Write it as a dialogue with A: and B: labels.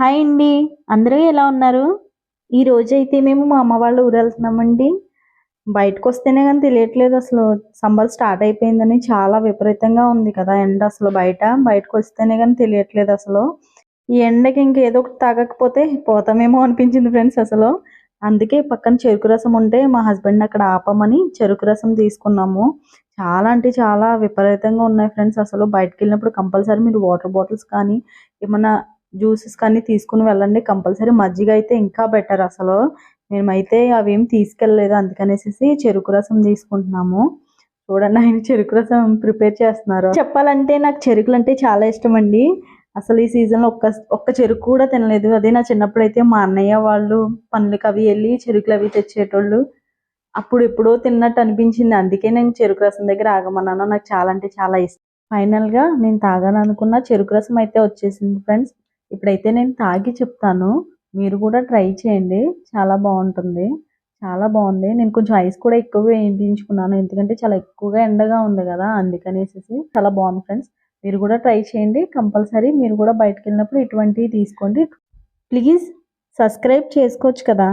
A: Hi అండి. అందరూ ఎలా ఉన్నారు? ఈ రోజు అయితే మేము మా అమ్మ వాళ్ళు ఊరు వెళ్తున్నామండి. బయటకు వస్తేనే కానీ తెలియట్లేదు అసలు. సంబర్ స్టార్ట్ అయిపోయిందని చాలా విపరీతంగా ఉంది కదా ఎండ అసలు బయట. బయటకు వస్తేనే కానీ తెలియట్లేదు అసలు. ఈ ఎండకి ఇంకేదో ఒకటి తాగకపోతే పోతామేమో అనిపించింది ఫ్రెండ్స్ అసలు. అందుకే పక్కన చెరుకు రసం ఉంటే మా హస్బెండ్ అక్కడ ఆపమని చెరుకు రసం తీసుకున్నాము. చాలా అంటే చాలా విపరీతంగా ఉన్నాయి ఫ్రెండ్స్ అసలు. బయటకు వెళ్ళినప్పుడు కంపల్సరీ మీరు వాటర్ బాటిల్స్ కానీ ఏమన్నా జ్యూసెస్ కానీ తీసుకుని వెళ్ళండి. కంపల్సరీ మజ్జిగ అయితే ఇంకా బెటర్ అసలు. మేమైతే అవేం తీసుకెళ్ళలేదు అందుకనేసి చెరుకు రసం తీసుకుంటున్నాము. చూడండి ఆయన చెరుకు రసం ప్రిపేర్ చేస్తున్నారు. చెప్పాలంటే నాకు చెరుకులు అంటే చాలా ఇష్టం అండి. అసలు ఈ సీజన్లో ఒక్క ఒక్క చెరుకు కూడా తినలేదు. అదే నా చిన్నప్పుడు అయితే మా అన్నయ్య వాళ్ళు పనులకి అవి వెళ్ళి చెరుకులు అవి తెచ్చేటోళ్ళు అప్పుడు ఎప్పుడో తిన్నట్టు అనిపించింది. అందుకే నేను చెరుకు రసం దగ్గర ఆగమన్నాను. నాకు చాలా అంటే చాలా ఇష్టం. ఫైనల్గా నేను తాగాలనుకున్న చెరుకు రసం అయితే వచ్చేసింది ఫ్రెండ్స్. ఇప్పుడైతే నేను తాగి చెప్తాను. మీరు కూడా ట్రై చేయండి. చాలా బాగుంటుంది. చాలా బాగుంది. నేను కొంచెం ఐస్ కూడా ఎక్కువ వేయించుకున్నాను. ఎందుకంటే చాలా ఎక్కువగా ఎండగా ఉంది కదా అందుకనేసి చాలా బాగుంది ఫ్రెండ్స్. మీరు కూడా ట్రై చేయండి. కంపల్సరీ మీరు కూడా బయటకు వెళ్ళినప్పుడు ఇటువంటివి తీసుకోండి. ప్లీజ్ సబ్స్క్రైబ్ చేసుకోవచ్చు కదా.